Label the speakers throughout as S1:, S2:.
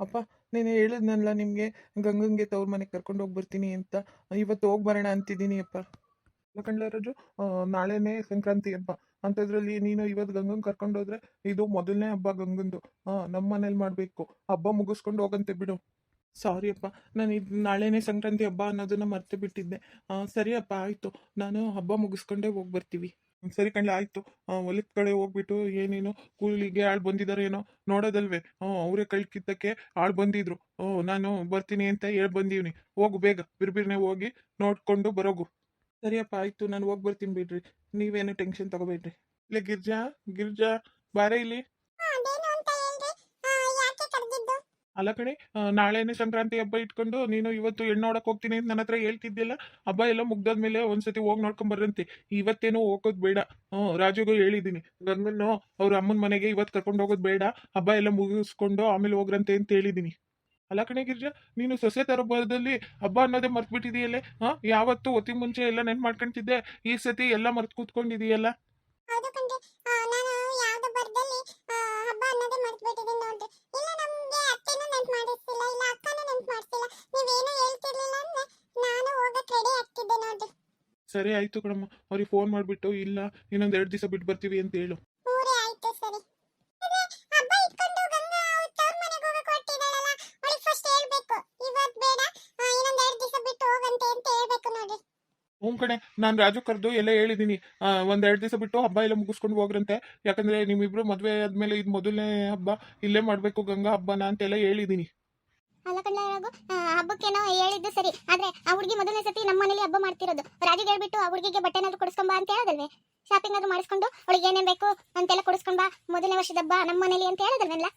S1: ಅಪ್ಪ, ನೀನು ಹೇಳಿದ್ನಲ್ಲ ನಿಮಗೆ ಗಂಗಂಗೆ ತವ್ರ ಮನೆಗೆ ಕರ್ಕೊಂಡು ಹೋಗಿ ಬರ್ತೀನಿ ಅಂತ. ಇವತ್ತು ಹೋಗಿ ಬರೋಣ ಅಂತಿದ್ದೀನಿ ಅಪ್ಪ. ರಾಜು ನಾಳೆನೇ ಸಂಕ್ರಾಂತಿ ಹಬ್ಬ. ಅಂಥದ್ರಲ್ಲಿ ನೀನು ಇವತ್ತು ಗಂಗಂಗೆ ಕರ್ಕೊಂಡು ಹೋದ್ರೆ ಇದು ಮೊದಲನೇ ಹಬ್ಬ ಗಂಗಂದು. ಹಾಂ ನಮ್ಮ ಮನೇಲಿ ಮಾಡಬೇಕು. ಹಬ್ಬ ಮುಗಿಸ್ಕೊಂಡು ಹೋಗಂತೆ ಬಿಡು. ಸಾರಿ ಅಪ್ಪ, ನಾನು ಇದು ನಾಳೆನೇ ಸಂಕ್ರಾಂತಿ ಹಬ್ಬ ಅನ್ನೋದನ್ನ ಮರ್ತು ಬಿಟ್ಟಿದ್ದೆ. ಸರಿ ಅಪ್ಪ, ಆಯಿತು. ನಾನು ಹಬ್ಬ ಮುಗಿಸ್ಕೊಂಡೇ ಹೋಗಿ ಬರ್ತೀವಿ ಸರಿ ಕಣ್ಲೆ, ಆಯಿತು. ಹೊಲದ ಕಡೆ ಹೋಗ್ಬಿಟ್ಟು ಏನೇನು ಕೂಲಿಗೆ ಆಳು ಬಂದಿದ್ದಾರೆ ಏನೋ ನೋಡೋದಲ್ವೇ? ಹ್ಞೂ ಅವರೇ ಕಳ್ಕಿದ್ದಕ್ಕೆ ಆಳು ಬಂದಿದ್ರು. ಹ್ಞೂ ನಾನು ಬರ್ತೀನಿ ಅಂತ ಹೇಳಿ ಬಂದೀವ್ನಿ. ಹೋಗು ಬೇಗ, ಬಿರ್ಬಿರ್ನೆ ಹೋಗಿ ನೋಡ್ಕೊಂಡು ಬರೋಗು. ಸರಿಯಪ್ಪ, ಆಯಿತು, ನಾನು ಹೋಗಿ ಬರ್ತೀನಿ ಬಿಡ್ರಿ. ನೀವೇನು ಟೆನ್ಷನ್ ತಗೋಬೇಡ್ರಿ. ಇಲ್ಲೇ ಗಿರ್ಜಾ ಗಿರ್ಜಾ, ಬಾರೇ ಇಲ್ಲಿ. ಅಲ್ಲ ಕಣೆ ನಾಳೆನೇ ಸಂಕ್ರಾಂತಿ ಹಬ್ಬ ಇಟ್ಕೊಂಡು ನೀನು ಇವತ್ತು ಹೆಣ್ಣು ನೋಡಕ್ ಹೋಗ್ತೀನಿ ಅಂತ ನನ್ನ ಹತ್ರ ಹೇಳ್ತಿದ್ದಿಲ್ಲ ಹಬ್ಬ ಎಲ್ಲ ಮುಗ್ದಾದ್ಮೇಲೆ ಒಂದ್ಸತಿ ಹೋಗಿ ನೋಡ್ಕೊಂಡ್ ಬರ್ರಂತೆ ಇವತ್ತೇನು ಹೋಗೋದು ಬೇಡ. ಹ್ಞೂ, ರಾಜುಗೂ ಹೇಳಿದ್ದೀನಿ ಗಂಗನ್ನು ಅವ್ರ ಅಮ್ಮನ ಮನೆಗೆ ಇವತ್ತು ಕರ್ಕೊಂಡು ಹೋಗೋದು ಬೇಡ. ಹಬ್ಬ ಎಲ್ಲ ಮುಗಿಸ್ಕೊಂಡು ಆಮೇಲೆ ಹೋಗ್ರಂತೆ ಅಂತ ಹೇಳಿದ್ದೀನಿ ಅಲ್ಲ ಕಣೆ ಗಿರ್ಜಾ, ನೀನು ಸೊಸೆ ತರಬಾರದಲ್ಲಿ ಹಬ್ಬ ಅನ್ನೋದೇ ಮರ್ತ್ ಬಿಟ್ಟಿದೆಯಲ್ಲೇ ಹಾ, ಯಾವತ್ತು ಒತ್ತಿ ಮುಂಚೆ ಎಲ್ಲ ನೆನ್ ಮಾಡ್ಕೊಂತಿದ್ದೆ, ಈ ಸತಿ ಎಲ್ಲ ಮರ್ತು ಕೂತ್ಕೊಂಡಿದೀಯಲ್ಲ?
S2: ಆ, ಮರ್ತು ಬಿಟ್ಟಿದ್ದೀನಿ ನೋಡ್ರಿ. ಇಲ್ಲ ನಮ್ಗೆ ಅತ್ತೆನೂ ನೆನ್ಪು ಮಾಡಿಸ್ತಿಲ್ಲ ಇಲ್ಲ ಅಕ್ಕನೂ ನೆನ್ಪು ಮಾಡಿಸ್ತಿಲ್ಲ. ನೀವೇನು ಹೇಳ್ತಿರ್ಲಿಲ್ಲ ಅಂದ್ರೆ ನಾನು ಹೋಗಕ್ ರೆಡಿ ಆಗ್ತಿದ್ದೆ ನೋಡ್ರಿ.
S1: ಸರಿ ಆಯ್ತು ಕಣಮ್ಮ ಅವ್ರಿಗೆ ಫೋನ್ ಮಾಡಿಬಿಟ್ಟು ಇಲ್ಲ ಇನ್ನೊಂದು ಎರಡು ದಿವಸ ಬಿಟ್ಟು ಬರ್ತೀವಿ ಅಂತ ಹೇಳು.
S2: ಊರೇ ಆಯ್ತು ಸರಿ.
S1: ಹ್ಞೂ ಕಣೆ ನಾನು ರಾಜು ಕರೆದು ಎಲ್ಲ ಹೇಳಿದ್ದೀನಿ ಒಂದು ಎರಡು ದಿವಸ ಬಿಟ್ಟು ಹಬ್ಬ ಎಲ್ಲ ಮುಗಿಸ್ಕೊಂಡು ಹೋಗ್ರಂತೆ. ಯಾಕಂದ್ರೆ ನಿಮ್ಮಿಬ್ಬರು ಮದುವೆ ಆದಮೇಲೆ ಇದು ಮೊದಲನೇ ಹಬ್ಬ ಇಲ್ಲೇ ಮಾಡಬೇಕು ಗಂಗಾ ಹಬ್ಬನ ಅಂತೆಲ್ಲ ಹೇಳಿದ್ದೀನಿ
S2: ಅಲ್ಲ ಕಣ್ಣ ರಾಘು ಹಬ್ಬಕ್ಕೇನೋ ಹೇಳಿದ್ದು ಸರಿ. ಆದ್ರೆ ಆ ಹುಡುಗಿ ಮೊದಲನೇ ಸತಿ ನಮ್ಮ ಮನೇಲಿ ಹಬ್ಬ ಮಾಡ್ತಿರೋದು. ರಾಜಿಗೆ ಹೇಳ್ಬಿಟ್ಟು ಆ ಹುಡುಗಿಗೆ ಬಟ್ಟೆನಾದ್ರು ಕೊಡಿಸ್ಕೊಂಬ ಅಂತ ಹೇಳೋದಲ್ವೇ? ಶಾಪಿಂಗ್ ಅದು ಮಾಡಿಸ್ಕೊಂಡು ಅವಳಿಗೆ ಏನೇನ್ ಬೇಕು ಅಂತೆಲ್ಲ ಕೊಡಿಸ್ಕೊಂಬಾ ಮೊದಲನೇ ವರ್ಷದ ಹಬ್ಬ ನಮ್ಮ ಮನೇಲಿ ಅಂತ ಹೇಳೋದಲ್ವಲ್ಲ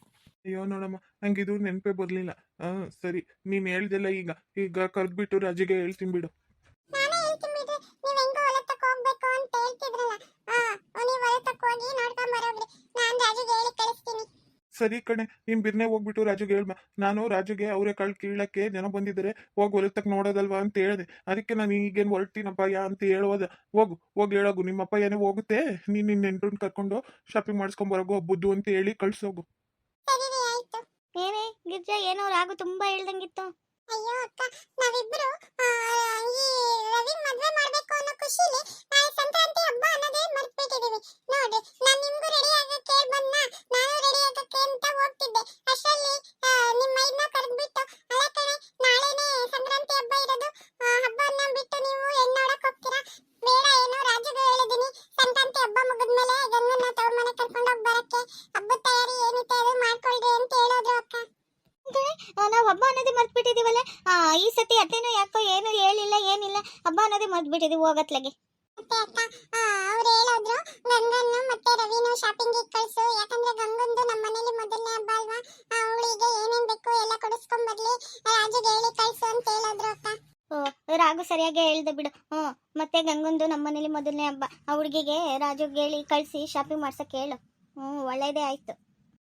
S1: ಅಯ್ಯೋ ನೋಡಮ್ಮ ನಂಗೆ ಇದು ನೆನಪೇ ಬರಲಿಲ್ಲ. ಹಾಂ ಸರಿ ನೀನು ಹೇಳ್ದೆಲ್ಲ ಈಗ. ಈಗ ಕರೆದ್ಬಿಟ್ಟು ರಾಜಿಗೆ ಹೇಳ್ತೀನಿ ಬಿಡು.
S2: ಬಿಡ್ರಿ ನೀವ್ ಹೆಂಗೋ ಹೊಲ ತಕ ಹೋಗ್ಬೇಕು ಅಂತ ಹೇಳ್ತಿದ್ರಲ್ಲ. ಆ ನೀವು ಹೊಲ ತಕ ಹೋಗಿ ನೋಡ್ಕೊಂಡ್ ಬರೋಗ್ರಿ. ನಾನ್ ರಾಜುಗೆ ಹೇಳಿ ಕಳಿಸ್ತೀನಿ.
S1: ಸರಿ ಕಣೆ ನೀನ್ ಬಿರ್ನೆ ಹೋಗ್ಬಿಟ್ಟು ರಾಜುಗೆ ಹೇಳ್ಮ. ನಾನು ರಾಜುಗೆ ಅವರೇ ಕಳ್ ಕೀಳಕ್ಕೆ ಜನ ಬಂದಿದ್ರೆ ಹೋಗಿ ಹೊಲದ ತಕ್ಕ ನೋಡೋದಲ್ವಾ ಅಂತ ಹೇಳಿದೆ. ಅದಕ್ಕೆ ನಾನು ಈಗೇನು ಹೊರಟಿನಪ್ಪ ಯಾ ಅಂತ ಹೇಳೋದ ಹೋಗು ಹೋಗಿ ಹೇಳೋಗು. ನಿಮ್ಮಪ್ಪ ಏನೇ ಹೋಗುತ್ತೆ. ನೀನು ನಿನ್ನ ನೆಂಟ್ರನ್ನ ಕರ್ಕೊಂಡು ಶಾಪಿಂಗ್ ಮಾಡಿಸ್ಕೊಂಬರೋಗು ಹಬ್ಬದ್ದು ಅಂತ ಹೇಳಿ ಕಳ್ಸೋಗು.
S3: ಏನೇ ಗಿರ್ಜಾ ಏನೋ ರಾಗು ತುಂಬಾ ಹೇಳ್ದಂಗಿತ್ತು.
S2: ಅಯ್ಯೋ ಅಕ್ಕ ನಾವಿಬ್ರು ಏನಿದೆ ಅದು ಮಾಡ್ಕೊಳ್ರಿ ಅಂತ ಹೇಳಿದ್ರು ಅಕ್ಕ.
S3: ನಾವು ಹಬ್ಬ ಅನ್ನೋದೇ ಮರ್ತ್ ಬಿಟ್ಟಿದೀವಲ್ಲ ಈ ಸತಿ ಅತ್ತೇನೋ ಯಾಕೋ ಏನು ಹೇಳಿಲ್ಲ ಏನಿಲ್ಲ ಹಬ್ಬ ಅನ್ನೋದೇ ಮರ್ತ್ ಬಿಟ್ಟಿದೀವಿ ಹೋಗತ್ಲಗೆ.
S2: ಮತ್ತೆ ಅಕ್ಕ ಅವ್ರು ಹೇಳಿದ್ರು ಗಂಗನ್ನು ಮತ್ತೆ ರವಿನು ಶಾಪಿಂಗ್ ಕಳ್ಸು ಯಾಕಂದ್ರೆ ಗಂಗಂದು ನಮ್ಮ ಮನೇಲಿ ಮೊದಲನೇ ಹಬ್ಬ ಅಲ್ವಾ? ಅವಳಿಗೆ ಏನೇನ್ ಬೇಕು ಎಲ್ಲ ಕೊಡಿಸ್ಕೊಂಡ್ ಬರ್ಲಿ ರಾಜುಗೆ ಹೇಳಿ ಕಳ್ಸು ಅಂತ ಹೇಳಿದ್ರು ಅಕ್ಕ.
S3: ಓ ರಾಗು ಸರಿಯಾಗಿ ಹೇಳ್ದೆ ಬಿಡು. ಹ್ಞೂ ಮತ್ತೆ ಗಂಗಂದು ನಮ್ಮ ಮನೇಲಿ ಮೊದಲನೇ ಹಬ್ಬ ಆ ಹುಡುಗಿಗೆ ರಾಜುಗೆ ಹೇಳಿ ಕಳಿಸಿ ಶಾಪಿಂಗ್ ಮಾಡ್ಸಕ್ಕೆ ಹೇಳು. ಹ್ಞೂ ಒಳ್ಳೇದೇ ಆಯ್ತು.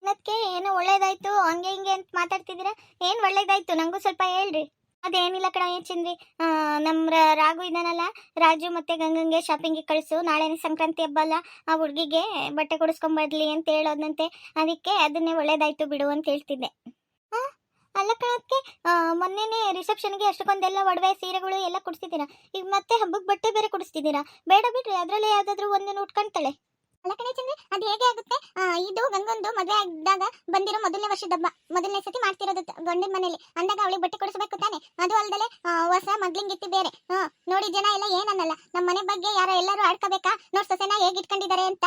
S3: ಅದಕ್ಕೆ ಏನೋ ಒಳ್ಳೇದಾಯ್ತು, ಹಂಗೆ ಹಿಂಗೆ ಅಂತ ಮಾತಾಡ್ತಿದ್ದೀರಾ? ಏನು ಒಳ್ಳೇದಾಯ್ತು? ನಂಗೂ ಸ್ವಲ್ಪ ಹೇಳ್ರಿ. ಅದೇನಿಲ್ಲ ಕಣ ಚಂದ್ರಿ. ನಮ್ಮ ರಾಗು ಇದಾನಲ್ಲ ರಾಜು ಮತ್ತೆ ಗಂಗಂಗೆ ಶಾಪಿಂಗಿಗೆ ಕಳಿಸು, ನಾಳೆನೇ ಸಂಕ್ರಾಂತಿ ಹಬ್ಬ ಅಲ್ಲ, ಆ ಹುಡುಗಿಗೆ ಬಟ್ಟೆ ಕೊಡಿಸ್ಕೊಂಬರ್ಲಿ ಅಂತ ಹೇಳೋದಂತೆ ಅದಕ್ಕೆ ಅದನ್ನೇ ಒಳ್ಳೇದಾಯ್ತು ಬಿಡು ಅಂತ ಹೇಳ್ತಿದ್ದೆ. ಅಲ್ಲ ಕಣಕ್ಕೆ ಮೊನ್ನೆನೇ ರಿಸೆಪ್ಷನ್ಗೆ ಅಷ್ಟಕ್ಕೊಂದೆಲ್ಲ ಒಡವೆ, ಸೀರೆಗಳು ಎಲ್ಲ ಕೊಡಿಸ್ತಿದ್ದೀರಾ? ಈಗ ಮತ್ತೆ ಹಬ್ಬಕ್ಕೆ ಬಟ್ಟೆ ಬೇರೆ ಕೊಡಿಸ್ತಿದ್ದೀರಾ? ಬೇಡ ಬಿಡ್ರಿ, ಅದರಲ್ಲಿ ಯಾವ್ದಾದ್ರು ಒಂದನ್ನು ಉಟ್ಕೊಂತಾಳೆ
S2: ಅಲ್ಲ ಕಣೆ ಚಂದ್ರೆ ಅದು ಹೇಗೆ ಆಗುತ್ತೆ? ಇದು ಗಂಗೊಂದು ಮದುವೆ ಆಗಿದ್ದಾಗ ಬಂದಿರೋ ಮೊದಲನೇ ವರ್ಷದ ಹಬ್ಬ. ಮೊದಲನೇ ಸತಿ ಮಾಡ್ತಿರೋದು ಗಂಡಿನ ಮನೆಯಲ್ಲಿ ಅಂದಾಗ ಅವಳಿಗೆ ಬಟ್ಟೆ ಕೊಡಿಸ್ಬೇಕು ತಾನೆ. ಅದು ಅಲ್ದಲೆ ಹೊಸ ಮಗ್ಲಿಂಗಿತ್ತಿ ಬೇರೆ. ನೋಡಿ ಜನ ಎಲ್ಲ ಏನನ್ನಲ್ಲ. ನಮ್ಮ ಮನೆ ಬಗ್ಗೆ ಯಾರೋ ಎಲ್ಲರೂ ಆಡ್ಕೋಬೇಕಾ? ನೋಡ್ ಸೊಸೆನ ಹೇಗೆ ಇಟ್ಕೊಂಡಿದ್ದಾರೆ ಅಂತ.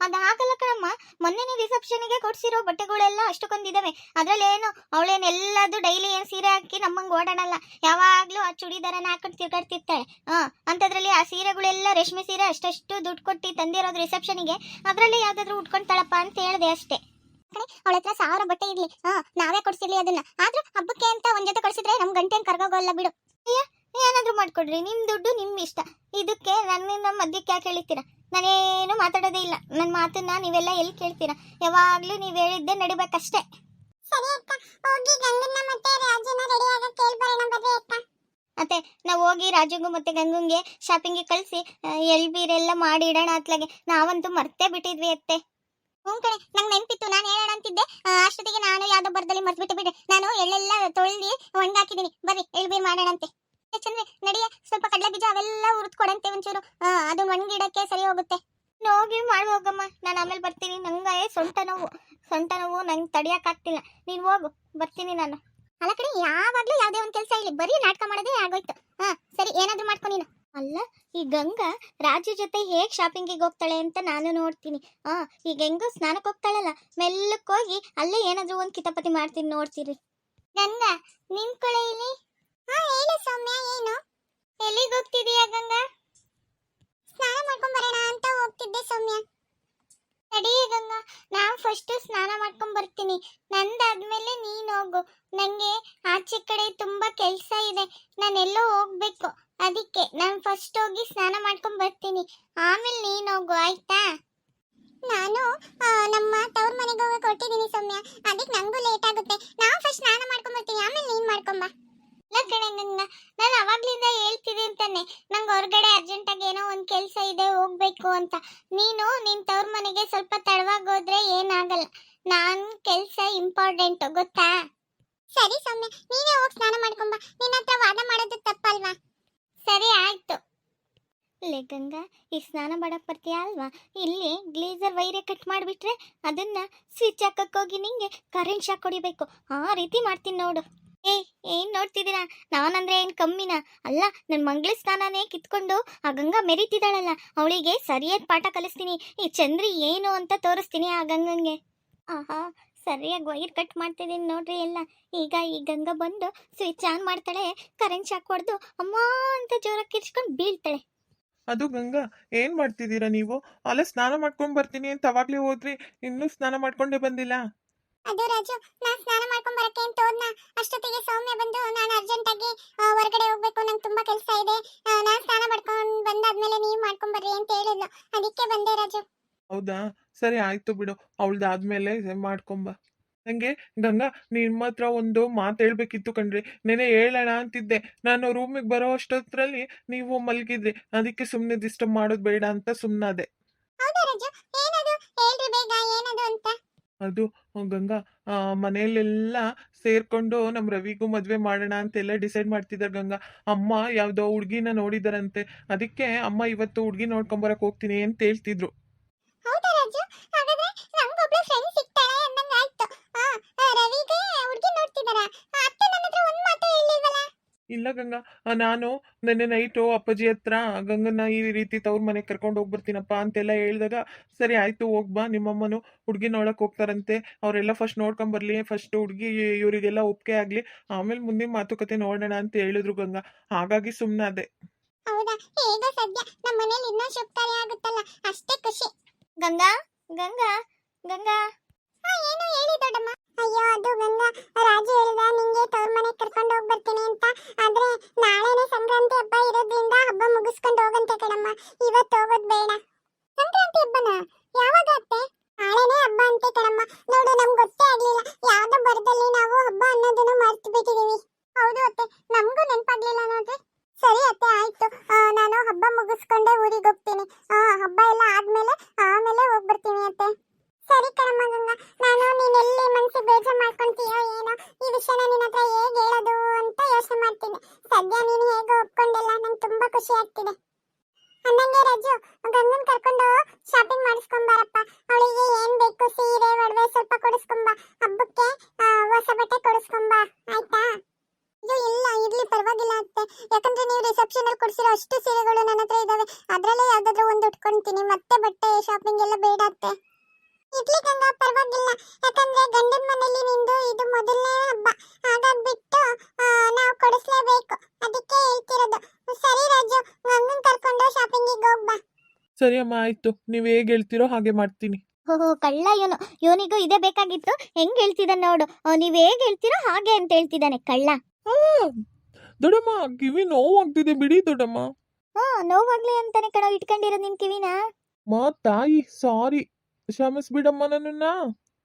S3: ಅದು ಹಾಕಲ್ಲ ಕಣಮ್ಮ ಮೊನ್ನೆನೇ ರಿಸೆಪ್ಷನ್ಗೆ ಕೊಡ್ಸಿರೋ ಬಟ್ಟೆಗಳೆಲ್ಲ ಅಷ್ಟಕ್ಕೊಂದಿದ್ದಾವೆ ಅದ್ರಲ್ಲಿ ಏನು ಅವಳೇನು ಎಲ್ಲದು ಡೈಲಿ ಏನು ಸೀರೆ ಹಾಕಿ ನಮ್ಮಂಗೆ ಓಡಾಡಲ್ಲ. ಯಾವಾಗಲೂ ಆ ಚೂಡಿದಾರನ ಹಾಕೊಂಡು ತಿರ್ಗಾಡ್ತಿರ್ತಾಳೆ. ಹಾ ಅಂಥದ್ರಲ್ಲಿ ಆ ಸೀರೆಗಳೆಲ್ಲ ರೇಷ್ಮೆ ಸೀರೆ ಅಷ್ಟಷ್ಟು ದುಡ್ಡು ಕೊಟ್ಟು ತಂದಿರೋದು ರಿಸೆಪ್ಷನ್ಗೆ ಅದರಲ್ಲಿ ಯಾವ್ದಾದ್ರು ಉಟ್ಕೊಳ್ತಾಳಪ್ಪ ಅಂತ ಹೇಳಿದೆ ಅಷ್ಟೇ.
S2: ಅವಳ ಹತ್ರ ಸಾವಿರ ಬಟ್ಟೆ ಇರ್ಲಿ. ಹಾ, ನಾವೇ ಕೊಡ್ಸಿರ್ಲಿ ಅದನ್ನ. ಆದ್ರೂ ಹಬ್ಬಕ್ಕೆ ಅಂತ ಒಂದ್ ಜೊತೆ ಕೊಡ್ಸಿದ್ರೆ ನಮ್ ಗಂಟೆ ಕರ್ಗೋಗಲ್ಲ ಬಿಡು.
S3: ಏನಾದರೂ ಮಾಡಿಕೊಡ್ರಿ ನಿಮ್ಮ ದುಡ್ಡು ನಿಮ್ಮ ಇಷ್ಟ. ಇದಕ್ಕೆ ನನ್ನ ಮಧ್ಯಕ್ಕೆ ಯಾಕೆ ಹೇಳ್ತೀರಾ ನಾನೇನು ಮಾತಾಡೋದೇ ಇಲ್ಲ. ನನ್ನ ಮಾತನ್ನ ನೀವೆಲ್ಲ ಎಲ್ಲಿ ಕೇಳ್ತೀರಾ? ಯಾವಾಗಲೂ ನೀವು ಹೇಳಿದ್ದೆ ನಡಿಬೇಕಷ್ಟೇ.
S2: ಸರಿ ಅಕ್ಕ ಹೋಗಿ ಗಂಗನ್ನ ಮತ್ತೆ ರಾಜನ ರೆಡಿ ಆಗಕ್ಕೆ ಹೇಳ್ಬರೋಣ ಬರ್ರಿ ಅಕ್ಕ.
S3: ಮತ್ತೆ ನಾವು ಹೋಗಿ ರಾಜುಗೂ ಮತ್ತೆ ಗಂಗುಂಗೆ ಶಾಪಿಂಗಿಗೆ ಕಳಿಸಿ ಎಲ್ಬೀರೆಲ್ಲ ಮಾಡಿ ಇಡೋಣ ಅತ್ಲಾಗೆ. ನಾವಂತೂ ಮರ್ತೇ ಬಿಟ್ಟಿದ್ವಿ ಅತ್ತೆ. ಹ್ಞೂ ಕಡೆ ನಂಗೆ ನೆನಪಿತ್ತು ನಾನು ಹೇಳೋಣ ಅಂತಿದ್ದೆ. ಅಷ್ಟೊತ್ತಿಗೆ ನಾನು ಯಾವುದೋ ಬರ್ದಲ್ಲಿ ಮರ್ತ್ಬಿಟ್ಟು ಬಿಟ್ಟೆ ನಾನು ಎಲ್ಲೆಲ್ಲ ತೊಳ್ದು ಒಣಗಾಕಿದ್ದೀನಿ. ಬರ್ರಿ ಎಳ್ಬೀರ್ ಮಾಡೋಣಂತೆ. ಚಂದ್ರೆ ನಡಿಯ ಸ್ವಲ್ಪ ಕಡಲೆ ಬೀಜ ಅವೆಲ್ಲ ಹುರಿದು ಕೊಡಂತೆ ಒಂಚೂರು. ಅದು ಒಣಗಿಡಕ್ಕೆ ಸರಿ ಹೋಗುತ್ತೆ. ನೋಗಿ ಮಾಡಿ ಹೋಗಮ್ಮ. ನಾನು ಆಮೇಲೆ ಬರ್ತೀನಿ. ನಂಗೆ ಸೊಂಟ ನೋವು. ಸೊಂಟ ನೋವು ನಂಗೆ ತಡಿಯಕ್ಕಾಗ್ತಿಲ್ಲ ನೀನು ಹೋಗು. ಬರ್ತೀನಿ ನಾನು. ಅಲ್ಲ ಕಡೆ ಯಾವಾಗ್ಲೂ ಯಾವುದೇ ಒಂದ್ ಕೆಲಸ ಇಲ್ಲಿ ಬರೀ ನಾಟಕ ಮಾಡೋದೇ ಆಗೋಯ್ತು. ಹಾ ಸರಿ ಏನಾದ್ರೂ ಮಾಡ್ಕೊ ನೀನು. ಅಲ್ಲ ಈ ಗಂಗಾ ರಾಜು ಜೊತೆ ಹೇಗ್ ಶಾಪಿಂಗಿಗೆ ಹೋಗ್ತಾಳೆ ಅಂತ ನಾನು ನೋಡ್ತೀನಿ. ಆ ಈಗ ಹೆಂಗೋ ಸ್ನಾನಕ್ಕೆ ಹೋಗ್ತಾಳಲ್ಲ. ಮೆಲ್ಲಕ್ಕೆ ಹೋಗಿ ಅಲ್ಲೇ ಏನಾದ್ರೂ ಒಂದ್ ಕಿತಾಪತಿ ಮಾಡ್ತೀನಿ ನೋಡ್ತೀರಿ. ಗಂಗಾ ನಿಂತ್ಕೊಳ್ಳೆ ಇಲ್ಲಿ
S2: ಸೌಮ್ಯ ಏನು?
S3: ಎಲ್ಲಿಗೆ ಹೋಗ್ತಿದೀಯ ಗಂಗಾ?
S2: ಸ್ನಾನ ಮಾಡ್ಕೊಂಡ್ ಬರೋಣ ಅಂತ ಹೋಗ್ತಿದ್ದೆ ಸೌಮ್ಯ.
S3: ತಡಿಯ ಗಂಗಾ, ನಾನು ಫಸ್ಟ್ ಸ್ನಾನ ಮಾಡ್ಕೊಂಡ್ ಬರ್ತೀನಿ. ನಂದಾದ್ಮೇಲೆ ನೀನ್ ಹೋಗು. ನಂಗೆ ಆಚೆ ಕಡೆ ತುಂಬಾ ಕೆಲಸ ಇದೆ. ನಾನು ಎಲ್ಲೋ ಹೋಗ್ಬೇಕು. ಅದಕ್ಕೆ ನಾನು ಫಸ್ಟ್ ಹೋಗಿ ಸ್ನಾನ ಮಾಡ್ಕೊಂಡ್ ಬರ್ತೀನಿ. ಆಮೇಲೆ ನೀನ್ ಹೋಗು, ಆಯ್ತಾ?
S2: ನಾನು ನಮ್ಮ ತವ್ರ ಮನೆಗೆ ಹೋಗಕ್ಕೆ ಹೊರಟಿದ್ದೀನಿ ಸೌಮ್ಯ. ಅದಕ್ಕೆ ನಂಗೂ ಲೇಟ್ ಆಗುತ್ತೆ. ನಾವು ಫಸ್ಟ್ ಸ್ನಾನ ಮಾಡ್ಕೊಂಡ್ ಬರ್ತೀನಿ. ಆಮೇಲೆ ನೀನ್ ಮಾಡ್ಕೊಂಬ
S3: ಗಂಗಾ ನಾನು ಅವಾಗ್ಲಿಂದ ಹೇಳ್ತಿದ್ದೀನಿ ತಾನೆ ನಂಗೆ ಹೊರಗಡೆ ಅರ್ಜೆಂಟಾಗಿ ಏನೋ ಒಂದು ಕೆಲಸ ಇದೆ ಹೋಗ್ಬೇಕು ಅಂತ. ನೀನು ನಿನ್ನ ತವ್ರ ಮನೆಗೆ ಸ್ವಲ್ಪ ತಡವಾಗಿ ಹೋದ್ರೆ ಏನಾಗಲ್ಲ. ನಾನು ಕೆಲಸ ಇಂಪಾರ್ಟೆಂಟ್ ಗೊತ್ತಾ?
S2: ಸರಿ ಸೌಮ್ಯ ನೀನೇ ಹೋಗಿ ಸ್ನಾನ ಮಾಡ್ಕೊಂಬ ನಿನ್ನ ಹತ್ರ ವಾದ ಮಾಡೋದು ತಪ್ಪಲ್ವಾ?
S3: ಸರಿ ಆಯ್ತು. ಲೇ ಗಂಗಾ ಈ ಸ್ನಾನ ಮಾಡಕ್ ಬರ್ತೀಯಾ ಅಲ್ವಾ? ಇಲ್ಲಿ ಗ್ಲೇಸರ್ ವೈರೆ ಕಟ್ ಮಾಡಿಬಿಟ್ರೆ ಅದನ್ನ ಸ್ವಿಚ್ ಹಾಕಕ್ಕೋಗಿ ನಿಂಗೆ ಕರೆಂಟ್ ಶಾಕ್ ಹೊಡಿಬೇಕು. ಆ ರೀತಿ ಮಾಡ್ತೀನಿ ನೋಡು. ಏ ಏನ್ ನೋಡ್ತಿದ್ದೀರಾ? ನಾನಂದ್ರೆ ಏನ್ ಕಮ್ಮಿನ? ಅಲ್ಲ ನನ್ನ ಮಂಗಳ ಸ್ನಾನನೇ ಕಿತ್ಕೊಂಡು ಆ ಗಂಗಾ ಮೆರಿತಿದಾಳಲ್ಲ ಅವಳಿಗೆ ಸರಿಯಾದ ಪಾಠ ಕಲಿಸ್ತೀನಿ. ಈ ಚಂದ್ರಿ ಏನು ಅಂತ ತೋರಿಸ್ತೀನಿ ಆ ಗಂಗಂಗೆ ಆಹಾ ಸರಿಯಾಗಿ ವೈರ್ ಕಟ್ ಮಾಡ್ತಿದ್ದೀನಿ ನೋಡ್ರಿ ಎಲ್ಲ. ಈಗ ಈ ಗಂಗಾ ಬಂದು ಸ್ವಿಚ್ ಆನ್ ಮಾಡ್ತಾಳೆ ಕರೆಂಟ್ ಶಾಕ್ ಹೊಡೆದು ಅಮ್ಮ ಅಂತ ಜೋರಾಗಿ ಕಿರ್ಚ್ಕೊಂಡು ಬೀಳ್ತಾಳೆ.
S1: ಅದು ಗಂಗಾ ಏನ್ ಮಾಡ್ತಿದ್ದೀರಾ ನೀವು? ಅಲ್ಲ ಸ್ನಾನ ಮಾಡ್ಕೊಂಡ್ ಬರ್ತೀನಿ ಅಂತ ಅವಾಗ್ಲೇ ಹೋದ್ರಿ ಇನ್ನೂ ಸ್ನಾನ ಮಾಡ್ಕೊಂಡೇ ಬಂದಿಲ್ಲ.
S2: ಅದು ರಾಜು ನಾ ಸ್ನಾನ ಮಾಡ್ಕೊಂಡ್ ಬರಕ್ಕೆ ಅಂತ ಹೋದ್ನ
S1: ಹೌದಾ? ಸರಿ ಆಯ್ತು ಬಿಡು ಅವಳ್ದಾದ್ಮೇಲೆ ಮಾಡ್ಕೊಂಬ. ನಂಗೆ ಗಂಗಾ ನಿಮ್ಮ ಹತ್ರ ಒಂದು ಮಾತು ಹೇಳ್ಬೇಕಿತ್ತು ಕಣ್ರಿ. ನೆನೆ ಹೇಳೋಣ ಅಂತಿದ್ದೆ. ನಾನು ರೂಮಿಗೆ ಬರೋ ಅಷ್ಟೊತ್ತರಲ್ಲಿ ನೀವು ಮಲಗಿದ್ರಿ. ಅದಕ್ಕೆ ಸುಮ್ಮನೆ ಡಿಸ್ಟರ್ಬ್ ಮಾಡೋದು ಬೇಡ ಅಂತ ಸುಮ್ಮನಾದೆ ಅದು ಗಂಗಾ ಆ, ಮನೆಯಲ್ಲೆಲ್ಲ ಸೇರ್ಕೊಂಡು ನಮ್ಮ ರವಿಗೂ ಮದುವೆ ಮಾಡೋಣ ಅಂತೆಲ್ಲ ಡಿಸೈಡ್ ಮಾಡ್ತಿದ್ದಾರೆ ಗಂಗಾ. ಅಮ್ಮ ಯಾವ್ದೋ ಹುಡ್ಗಿನ ನೋಡಿದಾರಂತೆ. ಅದಕ್ಕೆ ಅಮ್ಮ ಇವತ್ತು ಹುಡ್ಗಿ ನೋಡ್ಕೊಂಬರಕ್ ಹೋಗ್ತೀನಿ ಅಂತ ಹೇಳ್ತಿದ್ರು. ಇಲ್ಲ ಗಂಗಾ. ನಾನು ನಿನ್ನೆ ನೈಟು ಅಪ್ಪಾಜಿ ಹತ್ರ, ಗಂಗನ್ನ ಈ ರೀತಿ ತವ್ರ ಮನೆಗೆ ಕರ್ಕೊಂಡು ಹೋಗ್ಬರ್ತೀನಪ್ಪ ಅಂತೆಲ್ಲ ಹೇಳಿದಾಗ, ಸರಿ ಆಯ್ತು ಹೋಗ್ಬಾ ನಿಮ್ಮಮ್ಮನು ಹುಡುಗಿ ನೋಡಕ್ ಹೋಗ್ತಾರಂತೆ. ಅವರೆಲ್ಲ ಫಸ್ಟ್ ನೋಡ್ಕೊಂಬರ್ಲಿ ಫಸ್ಟ್ ಹುಡುಗಿ ಇವರಿಗೆಲ್ಲ ಒಪ್ಪಿಗೆ ಆಗ್ಲಿ, ಆಮೇಲೆ ಮುಂದಿನ ಮಾತುಕತೆ ನೋಡೋಣ ಅಂತ ಹೇಳಿದ್ರು ಗಂಗಾ. ಹಾಗಾಗಿ ಸುಮ್ಮನಾದೆ
S2: ಹೌದಾ? ಈಗ
S3: ಗಂಗಾ ಗಂಗಾ ಗಂಗಾ.
S2: ಏನು ಹೇಳಿ ದೊಡ್ಡಮ್ಮ. ಅಯ್ಯೋ, ಅದು ಗಂಗಾ. ರಾಜು ಹೇಳ್ದ, ನಿಂಗೆ ತವ್ರ ಮನೆ ಕರ್ಕೊಂಡು ಹೋಗಿ ಬರ್ತೀನಿ ಅಂತ. ಆದ್ರೆ ನಾಳೆನೆ ಸಂಕ್ರಾಂತಿ ಹಬ್ಬ ಇರೋದ್ರಿಂದ ಹಬ್ಬ ಮುಗಿಸ್ಕೊಂಡು ಹೋಗಂತೆ ಕಣಮ್ಮ. ಇವತ್ತು ಹೋಗೋದ್ ಬೇಡ. ಸಂಕ್ರಾಂತಿ ಹಬ್ಬನ? ಯಾವಾಗ ಅತ್ತೆ? ನಾಳೆನೆ ಹಬ್ಬ ಅಂತೆ ಕಣಮ್ಮ. ನೋಡು ನಮ್ಗೆ ಗೊತ್ತೇ ಆಗ್ಲಿಲ್ಲ. ಯಾವ್ದೋ ಬರದಲ್ಲಿ ರಾಜು ಗಂಗನ್ ಕರ್ಕೊಂಡು ಶಾಪಿಂಗ್ ಮಾಡಿಸ್ಕೊಂಬಾರಪ್ಪ ಅವಳಿಗೆ ಸರಿ
S1: ಅಮ್ಮ ಆಯ್ತು. ನೀವು ಹೇಗೆ ಹೇಳ್ತೀರೋ ಹಾಗೆ ಮಾಡ್ತೀನಿ.
S3: ಓಹೋ ಕಳ್ಳ ಇವನು. ಇವನಿಗೂ ಇದೇ ಬೇಕಾಗಿತ್ತು. ಹೆಂಗ್ ಹೇಳ್ತಿದ್ದಾನೆ ನೋಡು. ನೀವ್ ಹೇಗ್ ಹೇಳ್ತೀರೋ ಹಾಗೆ ಅಂತ ಹೇಳ್ತಿದ್ದಾನೆ ಕಳ್ಳ.
S1: ದೊಡ್ಡಮ್ಮ ಕಿವಿ ನೋವಾಗ್ತಿದೆ ಬಿಡಿ ದೊಡ್ಡಮ್ಮ.
S3: ಹಾ ನೋವಾಗ್ಲಿ ಅಂತಾನೆ ಕಣ ಇಟ್ಕೊಂಡಿರೋ ನಿನ್ ಕಿವಿನ?
S1: ಮಾ ತಾಯಿ ಸಾರಿ. ಕ್ಷಮಿಸ್ಬಿಡಮ್ಮ ನನ್ನನ್ನ.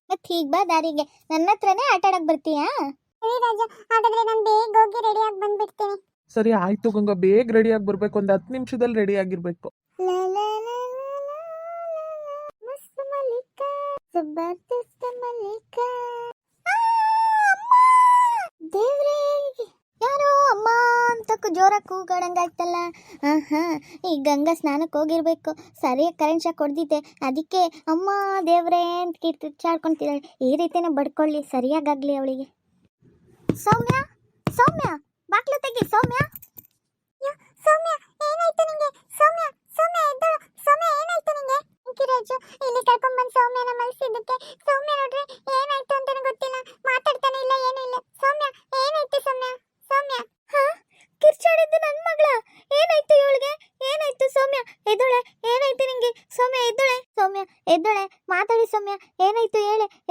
S3: ಮತ್ ಹೀಗ್ ಬಾ ದಾರಿಗೆ. ನನ್ನ ಹತ್ರನೇ ಆಟ ಆಡಕ್ ಬರ್ತೀಯಾ?
S2: ಸರಿ ರಾಜ ಹಾಗಾದ್ರೆ ನಾನು ಬೇಗ ಹೋಗಿ ರೆಡಿ ಆಗಿ ಬಂದ್ಬಿಡ್ತೀನಿ.
S1: ಸರಿ ಆಯ್ತು ಗಂಗಾ ಬೇಗ ರೆಡಿಯಾಗಿ ಬರ್ಬೇಕು. ಒಂದು ಹತ್ತು ನಿಮಿಷದಲ್ಲಿ ರೆಡಿ ಆಗಿರ್ಬೇಕು.
S3: ಜಬರ್ದಸ್ತ್ ಮಲ್ಲಿಕ! ದೇವ್ರೇ! ಯಾರೋ ಅಮ್ಮ ಅಂತಕ್ಕೂ ಜೋರಾಗಿ ಕೂಗಾಡಂಗಾಯ್ತಲ್ಲ. ಆಹಾ ಈ ಗಂಗಾ ಸ್ನಾನಕ್ಕೆ ಹೋಗಿರ್ಬೇಕು. ಸರಿಯಾಗಿ ಕರೆಂಟ್ ಶಾಕ್ ಹೊಡೆದಿದ್ದೆ. ಅದಕ್ಕೆ ಅಮ್ಮ ದೇವ್ರೇ ಅಂತ ಕಿರ್ಚಾಡ್ಕೊಂತಿದ್ದಾಳೆ ಈ ರೀತಿನೇ ಬಡ್ಕೊಳ್ಳಿ. ಸರಿಯಾಗಾಗ್ಲಿ ಅವಳಿಗೆ. ಸೌಮ್ಯ ಸೌಮ್ಯ ಬಾಕ್ಲು ತೆಗಿ ಸೌಮ್ಯ.
S2: ಸೌಮ್ಯ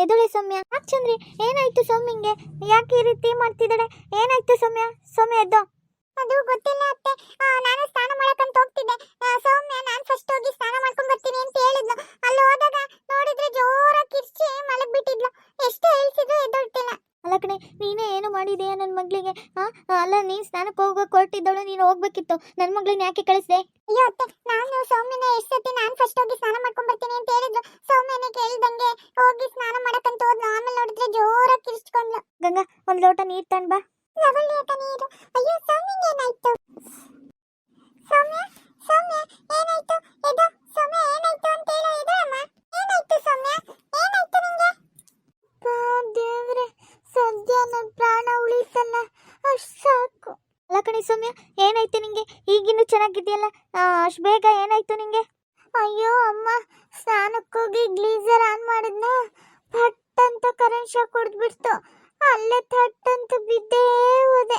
S3: ಹೇಳೆ ಎದ್ದೊಳೆ ಸೌಮ್ಯ. ಯಾಕೆ ಚಂದ್ರಿ ಏನಾಯ್ತು ಸೌಮ್ಯಂಗೆ? ಯಾಕೆ ಈ ರೀತಿ ಮಾಡ್ತಿದ್ದಾಳೆ? ಏನಾಯ್ತು ಸೌಮ್ಯ? ಸೌಮ್ಯ ಎದ್ದು.
S2: ಅದು ಗೊತ್ತಿಲ್ಲ ಅತ್ತೆ. ನಾನು ಸ್ನಾನ ಮಾಡಕ್ಕಂತ ಹೋಗ್ತಿದ್ದೆ. ಸೌಮ್ಯ, ನಾನು ಫಸ್ಟ್ ಹೋಗಿ ಸ್ನಾನ ಮಾಡ್ಕೊಂಡು ಬರ್ತೀನಿ ಅಂತ ಹೇಳಿದ್ಲು. ಅಲ್ಲಿ ಹೋದಾಗ ನೋಡಿದ್ರೆ ಜೋರಾಗಿ ಕಿರ್ಚಿ ಮಲಗಿಬಿಟ್ಟಿದ್ಲು. ಎಷ್ಟು ಹೇಳ್ಸಿದ್ರು ಎದ್ದೊಳ್ತಿಲ್ಲ
S3: ಅಲ್ಲ ಕಣೆ ನೀನೇ ಏನು ಮಾಡಿದೆಯಾ ನನ್ನ ಮಗಳಿಗೆ? ಹಾ ಅಲ್ಲ ನೀನು ಸ್ನಾನಕ್ಕೆ ಹೋಗೋಕೆ ಕೊಟ್ಟಿದ್ದಳು ನೀನು ಹೋಗ್ಬೇಕಿತ್ತು. ನನ್ನ ಮಗಳನ್ನ ಯಾಕೆ ಕಳಿಸಿದೆ?
S2: ಅಯ್ಯೋ ಅತ್ತೆ ನಾನು ಸೌಮ್ಯನ ಎಷ್ಟು ಸತಿ ನಾನು ಫಸ್ಟ್ ಹೋಗಿ ಸ್ನಾನ ಮಾಡ್ಕೊಂಡ್ ಬರ್ತೀನಿ ಅಂತ ಹೇಳಿದ್ರು ಸೌಮ್ಯನ ಕೇಳ್ದಂಗೆ ಹೋಗಿ ಸ್ನಾನ ಮಾಡಕ್ಕಂತ ಹೋದ್ಲು. ಆಮೇಲೆ ನೋಡಿದ್ರೆ ಜೋರಾಗಿ ಕಿರ್ಚ್ಕೊಂಡ್ಲು.
S3: ಗಂಗಾ ಒಂದು ಲೋಟ ನೀರು ಬಾ.
S2: ಲವಳ್ಳಿ ಅಕ್ಕ ನೀರು. ಅಯ್ಯೋ ಸೌಮ್ಯಂಗೆ ಏನಾಯ್ತು? ಸೌಮ್ಯ ಸೌಮ್ಯ ಏನಾಯ್ತು? ಎದು ಸೌಮ್ಯ ಏನಾಯ್ತು ಅಂತ ಹೇಳು ಎದುರಮ್ಮ ಏನಾಯ್ತು ಸೌಮ್ಯ? ಏನಾಯ್ತು?
S3: ಸೌಮ್ಯ ಏನಾಯ್ತು ನಿಂಗೆ? ಈಗಿನ್ನೂ ಚೆನ್ನಾಗಿದೆಯಲ್ಲ ಅಷ್ಟು ಬೇಗ ಏನಾಯ್ತು ನಿಂಗೆ? ಅಯ್ಯೋ ಅಮ್ಮ ಸ್ನಾನಕ್ಕೋಗಿ ಗ್ಲೀಸರ್ ಆನ್ ಮಾಡಿದ್ನ? ಪಟ್ ಅಂತ ಕರೆಂಟ್ ಶಾಕ್ ಹೊಡೆದ್ಬಿಡ್ತು. ಅಲ್ಲೇ ಥಟ್ ಅಂತ ಬಿದ್ದೇ ಹೋದೆ.